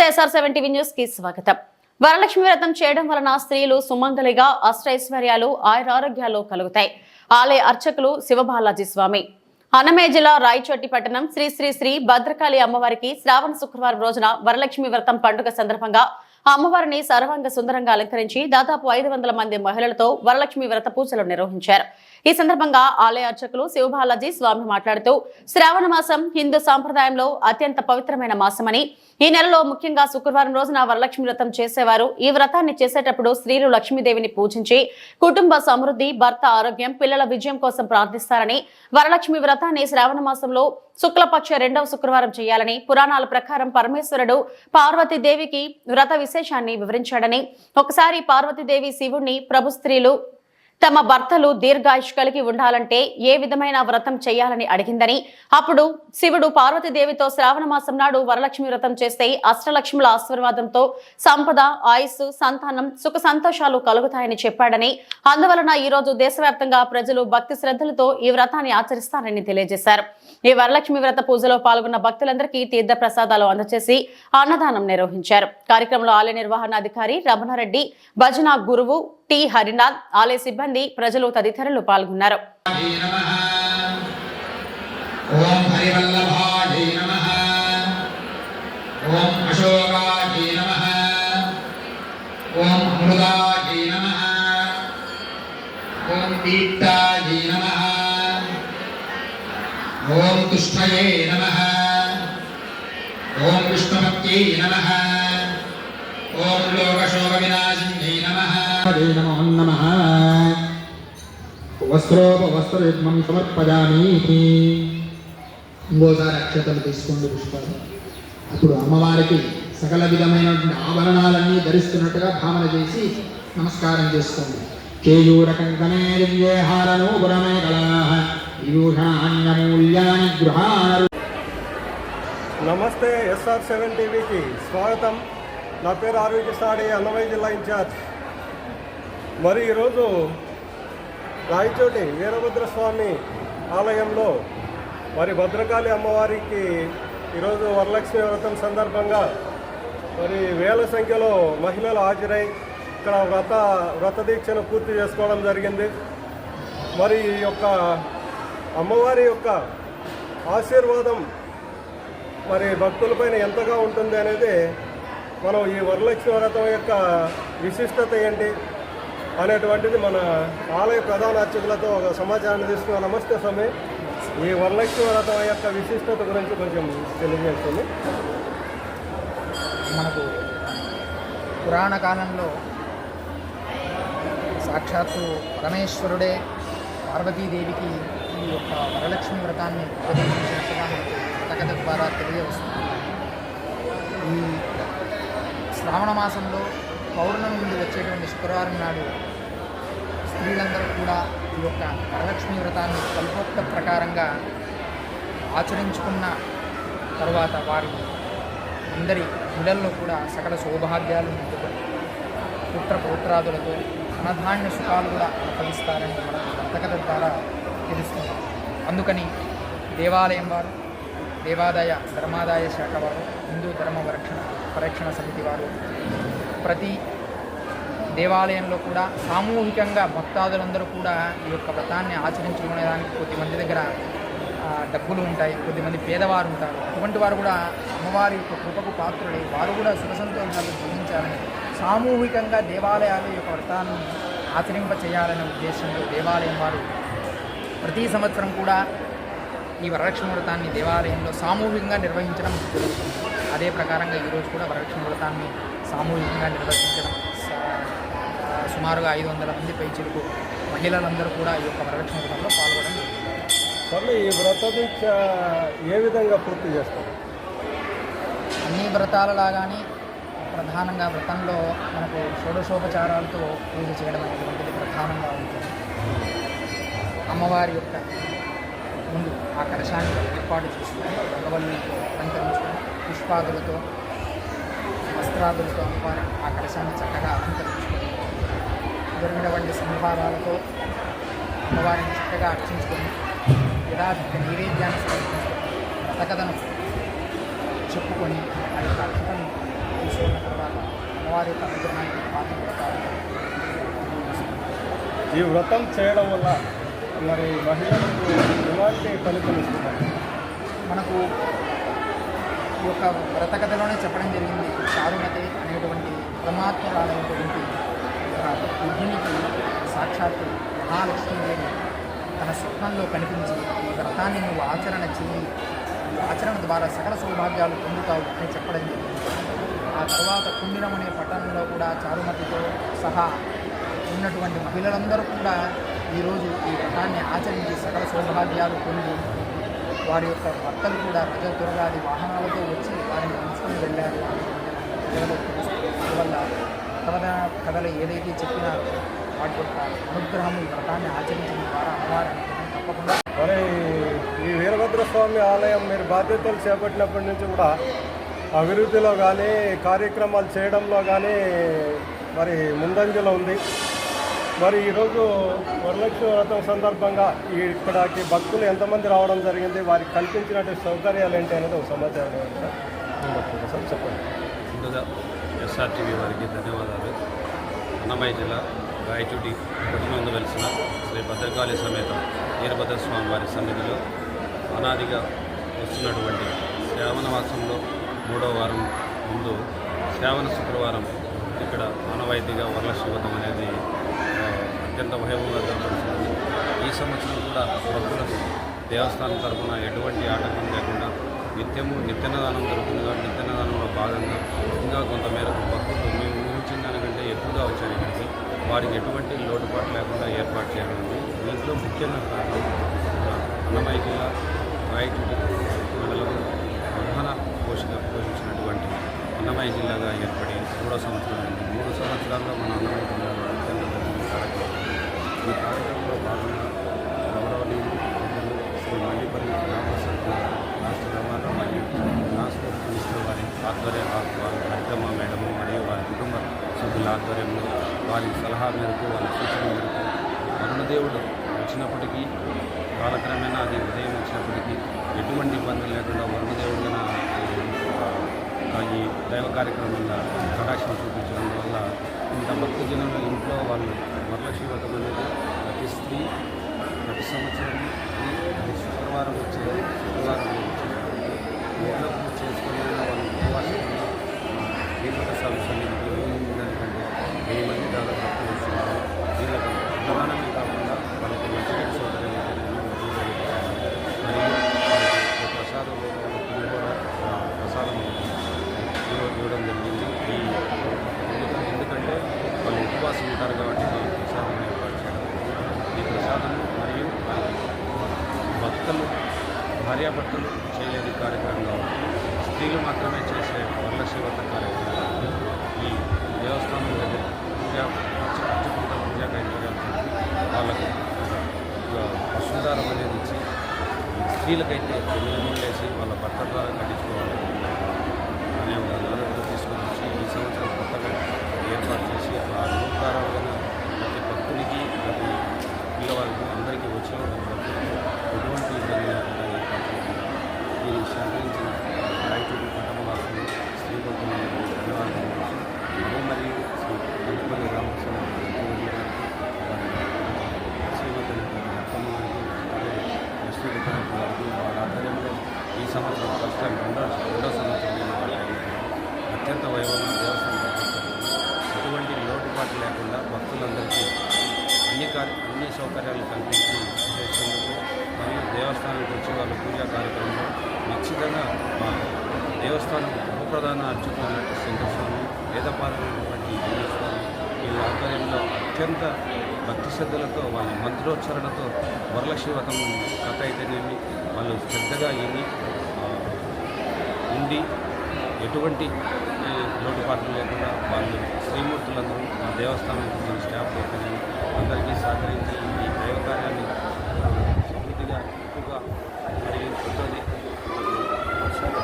నమస్తే SR seven TV న్యూస్కి స్వాగతం. వరలక్ష్మి వ్రతం చేయడం వలన స్త్రీలు సుమంగలిగా అష్టైశ్వర్యాలు ఆయురారోగ్యాలు కలుగుతాయి. ఆలయ అర్చకులు శివబాలాజీ స్వామి. అన్నమయ్య జిల్లా రాయచోటి పట్టణం శ్రీ శ్రీ శ్రీ భద్రకాళి అమ్మవారికి శ్రావణ శుక్రవారం రోజున వరలక్ష్మి వ్రతం పండుగ సందర్భంగా అమ్మవారిని సర్వాంగ సుందరంగా అలంకరించి దాదాపు ఐదు వందల మంది మహిళలతో వరలక్ష్మి వ్రత పూజలు నిర్వహించారు. ఈ సందర్భంగా ఆలయ అర్చకులు శివబాలాజీ స్వామి మాట్లాడుతూ శ్రావణ మాసం హిందూ సాంప్రదాయంలో అత్యంత పవిత్రమైన మాసమని ఈ నెలలో ముఖ్యంగా శుక్రవారం రోజున వరలక్ష్మి వ్రతం చేసేవారు. ఈ వ్రతాన్ని చేసేటప్పుడు స్త్రీలు లక్ష్మీదేవిని పూజించి కుటుంబ సమృద్ధి భర్త ఆరోగ్యం పిల్లల విజయం కోసం ప్రార్థిస్తారని వరలక్ష్మి వ్రతాన్ని శ్రావణ మాసంలో శుక్లపక్ష రెండవ శుక్రవారం చేయాలని పురాణాల ప్రకారం పరమేశ్వరుడు పార్వతీదేవికి వ్రత విశేషాన్ని వివరించాడని ఒకసారి పార్వతీదేవి శివుణ్ణి ప్రభు స్త్రీలు తమ భర్తలు దీర్ఘాయుష్ కలిగి ఉండాలంటే ఏ విధమైన వ్రతం చేయాలని అడిగిందని. అప్పుడు శివుడు పార్వతీదేవితో శ్రావణ మాసం నాడు వరలక్ష్మి వ్రతం చేస్తే అష్టలక్ష్ముల ఆశీర్వాదంతో సంపద ఆయుస్సు సంతానం సుఖ సంతోషాలు కలుగుతాయని చెప్పాడని. అందువలన ఈ రోజు దేశవ్యాప్తంగా ప్రజలు భక్తి శ్రద్ధలతో ఈ వ్రతాన్ని ఆచరిస్తారని తెలియజేశారు. ఈ వరలక్ష్మి వ్రత పూజలో పాల్గొన్న భక్తులందరికీ తీర్థ ప్రసాదాలు అందజేసి అన్నదానం నిర్వహించారు. కార్యక్రమంలో ఆలయ నిర్వహణాధికారి రమణారెడ్డి భజన గురువు టి హరినాథ్ ఆలయ సిబ్బంది ప్రజలు తదితరులు పాల్గొన్నారు. ఓం హరివల్లభాయ తుష్టయే ఓం విష్ణుమత్యై నమః. వస్త్రోపవస్త్రయుగ్మం సమర్పయామి ఇంకోసారి అక్షతలు తీసుకోండి పుష్పాలు. అప్పుడు అమ్మవారికి సకల విధమైనటువంటి ఆభరణాలన్నీ ధరిస్తున్నట్టుగా భావన చేసి నమస్కారం చేసుకోండి. కేయూర కంకణే దివ్యే హారనూపురమే కళాః విభూషణాన్యమూల్యాని నమస్తే ఎస్ఆర్ సెవెన్ టీవీకి స్వాగతం. నా పేరు ఆర్వి కృష్ణాడి అన్నమయ్య జిల్లా ఇన్ఛార్జ్. మరి ఈరోజు రాయచోటి వీరభద్ర స్వామి ఆలయంలో మరి భద్రకాళి అమ్మవారికి ఈరోజు వరలక్ష్మి వ్రతం సందర్భంగా మరి వేల సంఖ్యలో మహిళలు హాజరై ఇక్కడ వ్రత వ్రత దీక్షను పూర్తి చేసుకోవడం జరిగింది. మరి ఈ యొక్క అమ్మవారి యొక్క ఆశీర్వాదం మరి భక్తులపైన ఎంతగా ఉంటుంది అనేది మనం ఈ వరలక్ష్మి వ్రతం యొక్క విశిష్టత ఏంటి? అనేటువంటిది మన ఆలయ ప్రధాన అర్చకులతో ఒక సమాచారాన్ని తీసుకున్న. నమస్తే స్వామి. ఈ వరలక్ష్మి వ్రతం యొక్క విశిష్టత గురించి కొంచెం తెలియజేస్తుంది మనకు పురాణ కాలంలో సాక్షాత్తు పరమేశ్వరుడే పార్వతీదేవికి ఈ యొక్క వరలక్ష్మి వ్రతాన్ని ఉపదేశించినట్టుగా మనకు కథకథ ద్వారా తెలియవస్తుంది. ఈ శ్రావణ మాసంలో పౌర్ణమి నుండి వచ్చేటువంటి శుక్రవారం నాడు స్త్రీలందరూ కూడా ఈ యొక్క వరలక్ష్మి వ్రతాన్ని కల్పోక్త ప్రకారంగా ఆచరించుకున్న తరువాత వారి అందరి ఇళ్ళలో కూడా సకల సౌభాగ్యాలు నిండుకొని పుత్ర పౌత్రాదులతో ధనధాన్య సుఖాలు కూడా అనుభవిస్తారని మన వర్తకత ద్వారా తెలుస్తుంది. అందుకని దేవాలయం వారు దేవాదాయ ధర్మాదాయ శాఖ వారు హిందూ ధర్మ వరక్షణ పరిరక్షణ సమితి వారు ప్రతి దేవాలయంలో కూడా సామూహికంగా భక్తాదులందరూ కూడా ఈ యొక్క వ్రతాన్ని ఆచరించుకునేదానికి కొద్దిమంది దగ్గర డబ్బులు ఉంటాయి కొద్దిమంది పేదవారు ఉంటారు. అటువంటి వారు కూడా అమ్మవారి యొక్క కృపకు పాత్రులై వారు కూడా సుఖ సంతోషాలు జీవించాలని సామూహికంగా దేవాలయాల యొక్క వ్రతాన్ని ఆచరింప చేయాలనే ఉద్దేశంతో దేవాలయం వారు ప్రతి సంవత్సరం కూడా ఈ వరలక్ష్మి వ్రతాన్ని దేవాలయంలో సామూహికంగా నిర్వహించడం. జరుగుతుంది అదే ప్రకారంగా ఈరోజు కూడా వరలక్ష్మి వ్రతాన్ని సామూహికంగా నిర్వహించడం. సుమారుగా ఐదు వందల మంది పైచిలకు మహిళలందరూ కూడా ఈ యొక్క వరలక్ష్మి వ్రతంలో పాల్గొనడం జరుగుతుంది స్వామి ఈ వ్రత దీక్ష ఏ విధంగా పూర్తి చేస్తారు? అన్ని వ్రతాలలాగానే ప్రధానంగా వ్రతంలో మనకు షోడశోపచారాలతో పూజ చేయడం అనేటువంటిది ప్రధానంగా ఉంటుంది. అమ్మవారి యొక్క ముందు ఆ కలశాన్ని ఏర్పాటు చేసుకుని భగవల్లితో అలంకరించుకొని పుష్పాదులతో వస్త్రాదులతో అమ్మవారి ఆ కలశాన్ని చక్కగా దొరికినటువంటి సంభారాలతో అమ్మవారిని చక్కగా అర్చించుకొని యథాశక్తి నైవేద్యాన్ని సమర్పించుకొని వ్రతకథను చెప్పుకొని ఆ యొక్క అక్షతను తీసుకున్న తర్వాత అమ్మవారి యొక్క అనుగ్రహానికి పాత్ర ఈ వ్రతం చేయడం వల్ల మరి మహిళలకు ఎలాంటి ఫలితం ఇస్తున్నారు మనకు ఈ యొక్క వ్రత కథలోనే చెప్పడం జరిగింది. చారుమతి అనేటువంటి పరమాత్మరాలైనటువంటి ఒక బుద్ధినికి సాక్షాత్తు మహాలక్ష్మీదేవి తన స్వప్నంలో కనిపించి ఈ వ్రతాన్ని నువ్వు ఆచరణ చెయ్యి. ఆచరణ ద్వారా సకల సౌభాగ్యాలు పొందుతావు అని చెప్పడం జరిగింది. ఆ తర్వాత కుండిరం అనే పట్టణంలో కూడా చారుమతితో సహా ఉన్నటువంటి మహిళలందరూ కూడా ఈరోజు ఈ వ్రతాన్ని ఆచరించి సకల సౌభాగ్యాలు పొంది వారి యొక్క భర్తలు కూడా రజ దుర్గాది వాహనాలతో వచ్చి వారిని ఉంచుకొని వెళ్ళారు. అందువల్ల కథ కథలు ఏదైతే చెప్పినారో వాటి యొక్క అనుగ్రహం ఈ వ్రతాన్ని ఆచరించడం ద్వారా అమ్మవారి తప్పకుండా. మరి ఈ వీరభద్ర స్వామి ఆలయం మీరు బాధ్యతలు చేపట్టినప్పటి నుంచి కూడా అభివృద్ధిలో కానీ కార్యక్రమాలు చేయడంలో కానీ మరి ముందంజలో ఉంది. మరి ఈరోజు వరలక్ష్మి వ్రతం సందర్భంగా ఈ ఇక్కడికి భక్తులు ఎంతమంది రావడం జరిగింది? వారికి కల్పించినటువంటి సౌకర్యాలు ఏంటి అనేది ఒక సమాచారం చెప్పండి. ఎస్ఆర్టీవీ వారికి ధన్యవాదాలు. అన్నమయ్య జిల్లా రాయచూటి కుటుంబంలో వెలిసిన శ్రీ భద్రకాళి సమేత వీరభద్ర స్వామి వారి సన్నిధిలో అనాదిగా వస్తున్నటువంటి శ్రావణ మాసంలో మూడో వారం ముందు శ్రావణ శుక్రవారం ఇక్కడ ఆనవాయితీగా వరలక్ష్మివ్వతం అనేది అత్యంత వైభవంగా జరపడుతుంది ఈ సంవత్సరం కూడా భక్తులకు దేవస్థానం తరఫున ఎటువంటి ఆటంకం లేకుండా నిత్యము నిత్యన్నదానం జరుగుతుంది కాబట్టి నిత్యన్నదానంలో భాగంగా ఇంకా కొంతమేరకు భక్తులు మేము ఊహించిన దానికంటే ఎక్కువగా వచ్చారు ఇక్కడికి. వారికి ఎటువంటి లోటుపాటు లేకుండా ఏర్పాటు చేయడం దీంట్లో ముఖ్యంగా కారణం ఆ, అన్నమయ్య జిల్లా రాయచూటి మండలం ప్రధాన పోషక పోషించినటువంటి అన్నమయ్య జిల్లాగా ఏర్పడి మూడో సంవత్సరం అయింది. మూడు సంవత్సరాల్లో మన అన్నమయ్య జిల్లాలో ఈ కార్యక్రమంలో భాగంగా ఆధ్వర్యంలో వారి సలహా మేరకు వారి సూచన మేరకు వరుణదేవుడు వచ్చినప్పటికీ కాలక్రమేణా అది ఉదయం వచ్చినప్పటికీ ఎటువంటి ఇబ్బందులు లేకుండా వరుణదేవుడిగా ఈ దైవ కార్యక్రమంలో కటాక్షం చూపించడం వల్ల ఇంత భక్తి జనులు ఇంట్లో వాళ్ళు వరలక్ష్మి వ్రతం అనేది ప్రతి స్త్రీ ప్రతి సంవత్సరం శుక్రవారం వచ్చే శుక్రవారం వచ్చేటప్పుడు చేసుకునే చేసుకుని వాళ్ళు ఉపవాసం వీళ్ళకి స్వామి వెయ్యి దానికంటే వెయ్యి మంది దాదాపు భక్తులు వస్తున్నారు అన్నదానమే కాకుండా వాళ్ళకి మంచి సౌకర్యం మరియు ప్రసాదం పులిహోర ప్రసాదం ఇవ్వ- ఇవ్వడం జరిగింది. ఎందుకంటే వాళ్ళు ఉపవాసం ఉంటారు కాబట్టి ఈ ప్రసాదం ఏర్పాటు చేయడం ఈ ప్రసాదం మరియు భక్తులు భార్యాభర్తలు చేయలేని కార్యక్రమం స్త్రీలు మాత్రమే చేసే వరలశివత కార్యక్రమం కాబట్టి ఈ దేవస్థానం దగ్గర పూజా అర్చ- అర్చకులతో పూజా వాళ్ళకు వసుధారం అనేది ఇచ్చి స్త్రీలకైతే పెళ్ళి వేసి వాళ్ళ భర్త ద్వారా కట్టించుకోవాలి అనే ఒక ఆలోచన తీసుకొని వచ్చి ఈ సంవత్సరం కొత్తగా ఏర్పాటు చేసి ఆ నూకారాలుగా ప్రతి భక్తుడికి ప్రతి పిల్లవారికి అందరికీ వచ్చిన భక్తులకు ఎటువంటి ఇబ్బంది లేకుండా ఏర్పాటు చేస్తున్నారు దీన్ని సహకరించిన రైతులు కుటుంబవాసులు స్త్రీ భక్తులకు ధన్యవాదాలు అదే మరియు శ్రీ మల్లిపల్లి రామకృష్ణ శ్రీమతి అత్తమ్మ గారికి అలాగే లక్ష్మీ విక్రమ్ గారికి వాళ్ళ ఆధ్వర్యంలో ఈ సంవత్సరం ఫస్ట్ టైం రెండో రెండో సంవత్సరం నేను వాళ్ళ అత్యంత వైభవంగా దేవస్థానం నిర్వహిస్తారు. ఎటువంటి లోటుపాటు లేకుండా భక్తులందరికీ అన్ని కార్య అన్ని సౌకర్యాలు కల్పించి చేసేందుకు మరియు దేవస్థానానికి వచ్చే వాళ్ళ పూజా కార్యక్రమంలో నిశ్చితంగా మా దేవస్థానం ఉపప్రధాన అర్చకులు అన్నట్టు శంకరస్వామి వేదపాలైనటువంటి స్వామి వీళ్ళ ఆధ్వర్యంలో అత్యంత భక్తి శ్రద్ధలతో వాళ్ళ మంత్రోచ్చరణతో వరలక్ష్మి వ్రతం కథ అయితేనేమి వాళ్ళు శ్రద్ధగా ఇవి ఉండి ఎటువంటి లోటుపాట్లు లేకుండా వాళ్ళు శ్రీమూర్తులందరూ మా దేవస్థానం మన స్టాఫ్ అయితేనేమి అందరికీ సహకరించి ఈ దైవ కార్యాన్ని సమృద్ధిగా ఎక్కువగా మరియు కొత్తది వర్షాలు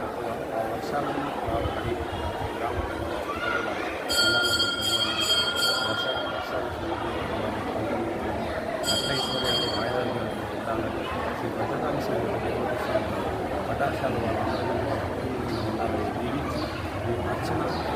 ఎక్కువ వర్షాలను పడి గ్రామ వర్ష వర్షాలు అష్టైశ్వర్యాలు ఆయుధాలు Thank you.